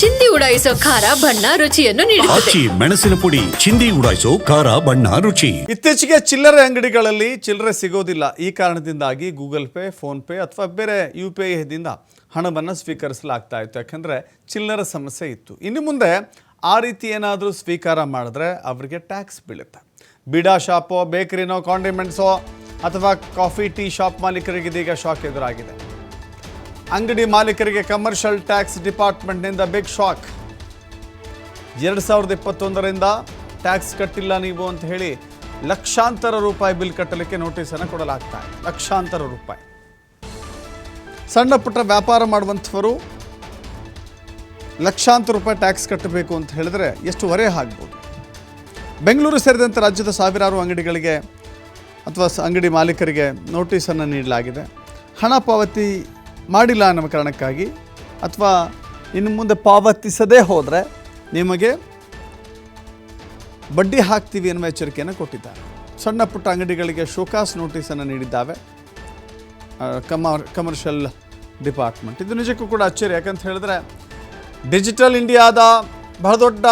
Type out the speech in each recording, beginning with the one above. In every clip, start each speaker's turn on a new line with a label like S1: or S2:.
S1: ಚಿಂದಿ ಉಡಾಯಿಸೋ ಖಾರ ಬಣ್ಣ ರುಚಿಯನ್ನು ನೀಡುತ್ತದೆ.
S2: ಆಚಿ ಮೆಣಸಿನ ಪುಡಿ ಚಿಂದಿ ಉಡಾಯಿಸೋ ಖಾರ ಬಣ್ಣ ರುಚಿ.
S3: ಇತ್ತೀಚೆಗೆ ಚಿಲ್ಲರೆ ಅಂಗಡಿಗಳಲ್ಲಿ ಚಿಲ್ಲರೆ ಸಿಗೋದಿಲ್ಲ. ಈ ಕಾರಣದಿಂದಾಗಿ ಗೂಗಲ್ ಪೇ ಫೋನ್ ಪೇ ಅಥವಾ ಬೇರೆ ಯು ಪಿ ಐದಿಂದ ಹಣವನ್ನು ಸ್ವೀಕರಿಸಲಾಗ್ತಾ ಇತ್ತು. ಯಾಕಂದರೆ ಚಿಲ್ಲರೆ ಸಮಸ್ಯೆ ಇತ್ತು. ಇನ್ನು ಮುಂದೆ ಆ ರೀತಿ ಏನಾದರೂ ಸ್ವೀಕಾರ ಮಾಡಿದ್ರೆ ಅವರಿಗೆ ಟ್ಯಾಕ್ಸ್ ಬೀಳುತ್ತೆ. ಬಿಡಾ ಶಾಪೋ ಬೇಕರಿನೋ ಕಾಂಡಿಮೆಂಟ್ಸೋ ಅಥವಾ ಕಾಫಿ ಟೀ ಶಾಪ್ ಮಾಲೀಕರಿಗೆ ಇದೀಗ ಶಾಕ್ ಎದುರಾಗಿದೆ. ಅಂಗಡಿ ಮಾಲೀಕರಿಗೆ ಕಮರ್ಷಿಯಲ್ ಟ್ಯಾಕ್ಸ್ ಡಿಪಾರ್ಟ್ಮೆಂಟ್ನಿಂದ ಬಿಗ್ ಶಾಕ್ ಎರಡು ಸಾವಿರದ ಇಪ್ಪತ್ತೊಂದರಿಂದ ಟ್ಯಾಕ್ಸ್ ಕಟ್ಟಿಲ್ಲ ನೀವು ಅಂತ ಹೇಳಿ ಲಕ್ಷಾಂತರ ರೂಪಾಯಿ ಬಿಲ್ ಕಟ್ಟಲಿಕ್ಕೆ ನೋಟಿಸನ್ನು ಕೊಡಲಾಗ್ತಾ ಇದೆ. ಲಕ್ಷಾಂತರ ರೂಪಾಯಿ. ಸಣ್ಣ ಪುಟ್ಟ ವ್ಯಾಪಾರ ಮಾಡುವಂಥವರು ಲಕ್ಷಾಂತರ ರೂಪಾಯಿ ಟ್ಯಾಕ್ಸ್ ಕಟ್ಟಬೇಕು ಅಂತ ಹೇಳಿದ್ರೆ ಎಷ್ಟು ಹೊರೆ ಆಗ್ಬೋದು. ಬೆಂಗಳೂರು ಸೇರಿದಂತೆ ರಾಜ್ಯದ ಸಾವಿರಾರು ಅಂಗಡಿಗಳಿಗೆ ಅಥವಾ ಅಂಗಡಿ ಮಾಲೀಕರಿಗೆ ನೋಟಿಸನ್ನು ನೀಡಲಾಗಿದೆ. ಹಣ ಪಾವತಿ ಮಾಡಿಲ್ಲ ಅನ್ನೋ ಕಾರಣಕ್ಕಾಗಿ ಅಥವಾ ಇನ್ನು ಮುಂದೆ ಪಾವತಿಸದೇ ಹೋದರೆ ನಿಮಗೆ ಬಡ್ಡಿ ಹಾಕ್ತೀವಿ ಎನ್ನುವ ಎಚ್ಚರಿಕೆಯನ್ನು ಕೊಟ್ಟಿದ್ದಾರೆ. ಸಣ್ಣ ಪುಟ್ಟ ಅಂಗಡಿಗಳಿಗೆ ಶೋಕಾಸ್ ನೋಟಿಸನ್ನು ನೀಡಿದ್ದಾವೆ. ಕಮರ್, ಕಮರ್ಷಿಯಲ್ ಡಿಪಾರ್ಟ್ಮೆಂಟ್. ಇದು ನಿಜಕ್ಕೂ ಕೂಡ ಅಚ್ಚರಿ. ಯಾಕಂತ ಹೇಳಿದ್ರೆ ಡಿಜಿಟಲ್ ಇಂಡಿಯಾದ ಬಹಳ ದೊಡ್ಡ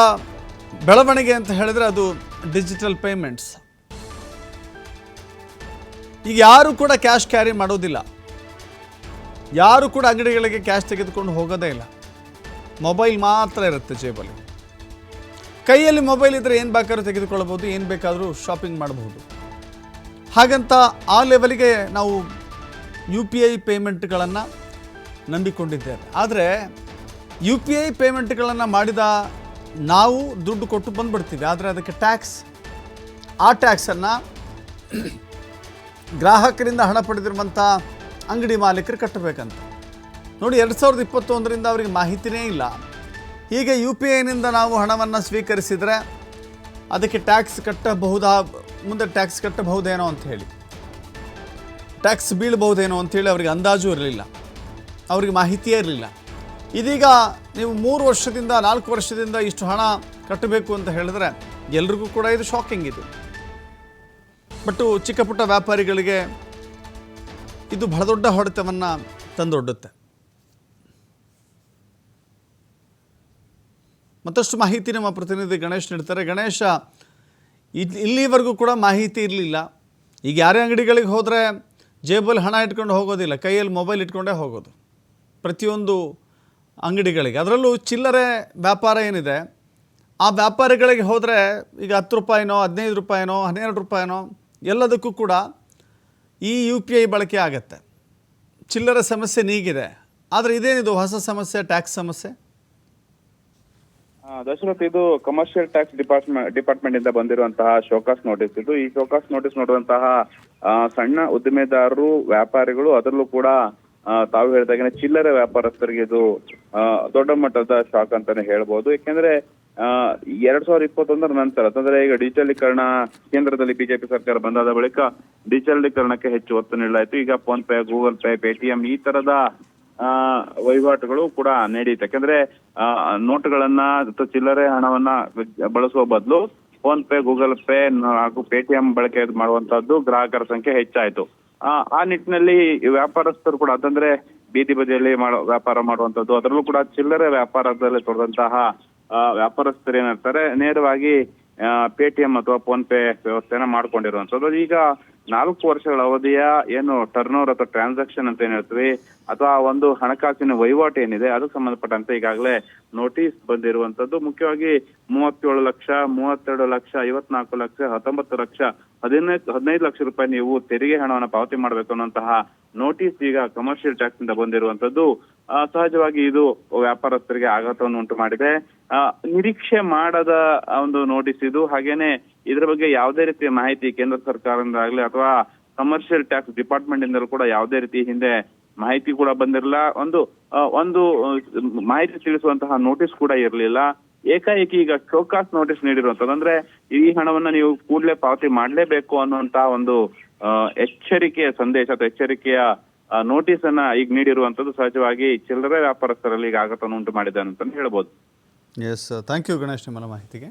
S3: ಬೆಳವಣಿಗೆ ಅಂತ ಹೇಳಿದ್ರೆ ಅದು ಡಿಜಿಟಲ್ ಪೇಮೆಂಟ್ಸ್. ಈಗ ಯಾರು ಕೂಡ ಕ್ಯಾಶ್ ಕ್ಯಾರಿ ಮಾಡೋದಿಲ್ಲ. ಯಾರು ಕೂಡ ಅಂಗಡಿಗಳಿಗೆ ಕ್ಯಾಶ್ ತೆಗೆದುಕೊಂಡು ಹೋಗೋದೇ ಇಲ್ಲ. ಮೊಬೈಲ್ ಮಾತ್ರ ಇರುತ್ತೆ ಜೇಬಲ್ಲಿ. ಕೈಯಲ್ಲಿ ಮೊಬೈಲ್ ಇದ್ದರೆ ಏನು ಬೇಕಾದ್ರೂ ತೆಗೆದುಕೊಳ್ಳಬಹುದು, ಏನು ಬೇಕಾದರೂ ಶಾಪಿಂಗ್ ಮಾಡಬಹುದು. ಹಾಗಂತ ಆ ಲೆವೆಲಿಗೆ ನಾವು ಯು ಪಿ ಐ ಪೇಮೆಂಟ್ಗಳನ್ನು ನಂಬಿಕೊಂಡಿದ್ದೇವೆ. ಆದರೆ ಯು ಪಿ ಐ ಪೇಮೆಂಟ್ಗಳನ್ನು ಮಾಡಿದ ನಾವು ದುಡ್ಡು ಕೊಟ್ಟು ಬಂದುಬಿಡ್ತೀವಿ. ಆದರೆ ಅದಕ್ಕೆ ಟ್ಯಾಕ್ಸ್ ಆ ಟ್ಯಾಕ್ಸನ್ನು ಗ್ರಾಹಕರಿಂದ ಹಣ ಪಡೆದಿರುವಂಥ ಅಂಗಡಿ ಮಾಲೀಕರು ಕಟ್ಟಬೇಕಂತ. ನೋಡಿ, ಎರಡು ಸಾವಿರದ ಇಪ್ಪತ್ತೊಂದರಿಂದ ಅವರಿಗೆ ಮಾಹಿತಿನೇ ಇಲ್ಲ. ಹೀಗೆ ಯು ಪಿ ಐನಿಂದ ನಾವು ಹಣವನ್ನು ಸ್ವೀಕರಿಸಿದರೆ ಅದಕ್ಕೆ ಟ್ಯಾಕ್ಸ್ ಕಟ್ಟಬಹುದಾ, ಮುಂದೆ ಟ್ಯಾಕ್ಸ್ ಕಟ್ಟಬಹುದೇನೋ ಅಂತ ಹೇಳಿ. ಟ್ಯಾಕ್ಸ್ ಬೀಳಬಹುದೇನೋ ಅಂಥೇಳಿ ಅವರಿಗೆ ಅಂದಾಜು ಇರಲಿಲ್ಲ. ಅವರಿಗೆ ಮಾಹಿತಿಯೇ ಇರಲಿಲ್ಲ. ಇದೀಗ ನೀವು ಮೂರು ವರ್ಷದಿಂದ, ನಾಲ್ಕು ವರ್ಷದಿಂದ ಇಷ್ಟು ಹಣ ಕಟ್ಟಬೇಕು ಅಂತ ಹೇಳಿದ್ರೆ ಎಲ್ರಿಗೂ ಕೂಡ ಇದು ಶಾಕಿಂಗ್ ಇದು. ಬಟ್ಟು ಚಿಕ್ಕ ಪುಟ್ಟ ವ್ಯಾಪಾರಿಗಳಿಗೆ ಇದು ಬಹಳ ದೊಡ್ಡ ಹೊಡೆತವನ್ನು ತಂದೊಡ್ಡುತ್ತೆ. ಮತ್ತಷ್ಟು ಮಾಹಿತಿ ನಮ್ಮ ಪ್ರತಿನಿಧಿ ಗಣೇಶ್ ನೀಡ್ತಾರೆ. ಗಣೇಶ, ಇಲ್- ಇಲ್ಲಿವರೆಗೂ ಕೂಡ ಮಾಹಿತಿ ಇರಲಿಲ್ಲ. ಈಗ ಯಾರೇ ಅಂಗಡಿಗಳಿಗೆ ಹೋದರೆ ಜೇಬಲ್ಲಿ ಹಣ ಇಟ್ಕೊಂಡು ಹೋಗೋದಿಲ್ಲ. ಕೈಯಲ್ಲಿ ಮೊಬೈಲ್ ಇಟ್ಕೊಂಡೇ ಹೋಗೋದು ಪ್ರತಿಯೊಂದು ಅಂಗಡಿಗಳಿಗೆ. ಅದರಲ್ಲೂ ಚಿಲ್ಲರೆ ವ್ಯಾಪಾರ ಏನಿದೆ, ಆ ವ್ಯಾಪಾರಿಗಳಿಗೆ ಹೋದರೆ ಈಗ ಹತ್ತು ರೂಪಾಯಿನೋ, ಹದಿನೈದು ರೂಪಾಯಿನೋ, ಹನ್ನೆರಡು ರೂಪಾಯಿನೋ ಎಲ್ಲದಕ್ಕೂ ಕೂಡ ಈ ಯು ಪಿ ಐ ಬಳಕೆ ಆಗತ್ತೆ. ಚಿಲ್ಲರೆ ಸಮಸ್ಯೆ ನೀಗಿದೆ. ಆದರೆ ಇದೇನಿದು ಹೊಸ ಸಮಸ್ಯೆ ಟ್ಯಾಕ್ಸ್ ಸಮಸ್ಯೆ?
S4: ದಶರಥ್, ಇದು ಕಮರ್ಷಿಯಲ್ ಟ್ಯಾಕ್ಸ್ ಡಿಪಾರ್ಟ್ಮೆಂಟ್ ಡಿಪಾರ್ಟ್ಮೆಂಟ್ ಇಂದ ಬಂದಿರುವಂತಹ ಶೋಕಾಸ್ ನೋಟಿಸ್ ಇದು ಈ ಶೋಕಾಸ್ ನೋಟಿಸ್ ನೋಡುವಂತಹ ಸಣ್ಣ ಉದ್ದಿಮೆದಾರರು, ವ್ಯಾಪಾರಿಗಳು, ಅದರಲ್ಲೂ ಕೂಡ ತಾವು ಹೇಳಿದಾಗೆ ಚಿಲ್ಲರೆ ವ್ಯಾಪಾರಸ್ಥರಿಗೆ ಇದು ದೊಡ್ಡ ಮಟ್ಟದ ಶಾಕ್ ಅಂತಾನೆ ಹೇಳ್ಬೋದು. ಯಾಕೆಂದ್ರೆ ಎರಡ್ ಸಾವಿರದ ಇಪ್ಪತ್ತೊಂದರ ನಂತರ ಅಂತಂದ್ರೆ ಈಗ ಡಿಜಿಟಲೀಕರಣ ಕೇಂದ್ರದಲ್ಲಿ ಬಿಜೆಪಿ ಸರ್ಕಾರ ಬಂದಾದ ಬಳಿಕ ಡಿಜಿಟಲೀಕರಣಕ್ಕೆ ಹೆಚ್ಚು ಒತ್ತು ನೀಡಲಾಯಿತು. ಈಗ PhonePe, Google pay, Paytm ಈ ತರದ ವಹಿವಾಟುಗಳು ಕೂಡ ನಡೆಯುತ್ತೆ ಯಾಕಂದ್ರೆ ನೋಟುಗಳನ್ನ ಅಥವಾ ಚಿಲ್ಲರೆ ಹಣವನ್ನ ಬಳಸುವ ಬದಲು ಫೋನ್ ಪೇ, ಗೂಗಲ್ ಪೇ ಹಾಗೂ ಪೇಟಿಎಂ ಬಳಕೆ ಮಾಡುವಂತಹದ್ದು ಗ್ರಾಹಕರ ಸಂಖ್ಯೆ ಹೆಚ್ಚಾಯ್ತು. ಆ ನಿಟ್ಟಿನಲ್ಲಿ ವ್ಯಾಪಾರಸ್ಥರು ಕೂಡ, ಅಂತಂದ್ರೆ ಬೀದಿ ಬದಿಯಲ್ಲಿ ಮಾಡೋ, ವ್ಯಾಪಾರ ಮಾಡುವಂತದ್ದು ಅದರಲ್ಲೂ ಕೂಡ ಚಿಲ್ಲರೆ ವ್ಯಾಪಾರದಲ್ಲಿ ತೊಡದಂತಹ ವ್ಯಾಪಾರಸ್ಥರು ಏನಿರ್ತಾರೆ, ನೇರವಾಗಿ ಪೇಟಿಎಂ ಅಥವಾ ಫೋನ್ ಪೇ ವ್ಯವಸ್ಥೆನ ಮಾಡ್ಕೊಂಡಿರುವಂತದ್ದು ಈಗ ನಾಲ್ಕು ವರ್ಷಗಳ ಅವಧಿಯ ಏನು ಟರ್ನ್ ಓವರ್ ಅಥವಾ ಟ್ರಾನ್ಸಾಕ್ಷನ್ ಅಂತ ಏನ್ ಹೇಳ್ತೀವಿ, ಅಥವಾ ಒಂದು ಹಣಕಾಸಿನ ವಹಿವಾಟು ಏನಿದೆ, ಅದಕ್ಕೆ ಸಂಬಂಧಪಟ್ಟಂತೆ ಈಗಾಗಲೇ ನೋಟಿಸ್ ಬಂದಿರುವಂತದ್ದು ಮುಖ್ಯವಾಗಿ ಮೂವತ್ತೇಳು ಲಕ್ಷ, ಮೂವತ್ತೆರಡು ಲಕ್ಷ, ಐವತ್ನಾಲ್ಕು ಲಕ್ಷ, ಹತ್ತೊಂಬತ್ತು ಲಕ್ಷ, ಹದಿನೈದು ಹದಿನೈದು ಲಕ್ಷ ರೂಪಾಯಿ ನೀವು ತೆರಿಗೆ ಹಣವನ್ನು ಪಾವತಿ ಮಾಡಬೇಕು ಅನ್ನುವಂತಹ ನೋಟಿಸ್ ಈಗ ಕಮರ್ಷಿಯಲ್ ಟ್ಯಾಕ್ಸ್ ಇಂದ ಬಂದಿರುವಂತದ್ದು ಸಹಜವಾಗಿ ಇದು ವ್ಯಾಪಾರಸ್ಥರಿಗೆ ಆಘಾತವನ್ನು ಉಂಟು ಮಾಡಿದೆ. ನಿರೀಕ್ಷೆ ಮಾಡದ ಒಂದು ನೋಟಿಸ್ ಇದು. ಹಾಗೇನೆ ಇದರ ಬಗ್ಗೆ ಯಾವುದೇ ರೀತಿಯ ಮಾಹಿತಿ ಕೇಂದ್ರ ಸರ್ಕಾರದಿಂದ ಆಗಲಿ ಅಥವಾ ಕಮರ್ಷಿಯಲ್ ಟ್ಯಾಕ್ಸ್ ಡಿಪಾರ್ಟ್ಮೆಂಟ್ ಇಂದಲೂ ಕೂಡ ಯಾವುದೇ ರೀತಿ ಹಿಂದೆ ಮಾಹಿತಿ ಕೂಡ ಬಂದಿರಲಿಲ್ಲ ಒಂದು ಒಂದು ಮಾಹಿತಿ ತಿಳಿಸುವಂತಹ ನೋಟಿಸ್ ಕೂಡ ಇರಲಿಲ್ಲ. ಏಕಾಏಕಿ ಈಗ ಶೋಕಾಸ್ ನೋಟಿಸ್ ನೀಡಿರುವಂತದ್ದು ಅಂದ್ರೆ ಈ ಹಣವನ್ನ ನೀವು ಕೂಡಲೇ ಪಾವತಿ ಮಾಡಲೇಬೇಕು ಅನ್ನುವಂತಹ ಒಂದು ಎಚ್ಚರಿಕೆಯ ಸಂದೇಶ ಅಥವಾ ಎಚ್ಚರಿಕೆಯ ನೋಟಿಸ್ ಅನ್ನ ಈಗ ನೀಡಿರುವಂತದ್ದು ಸಹಜವಾಗಿ ಚಿಲ್ಲರೆ ವ್ಯಾಪಾರಸ್ಥರಲ್ಲಿ ಈಗ ಆಘಾತವನ್ನು ಉಂಟು ಮಾಡಿದ್ದಾನೆ ಅಂತ ಹೇಳ್ಬೋದು.
S3: ಎಸ್ ಥ್ಯಾಂಕ್ ಯು ಗಣೇಶ್ ನಿಮ್ಮ ಮಾಹಿತಿಗೆ.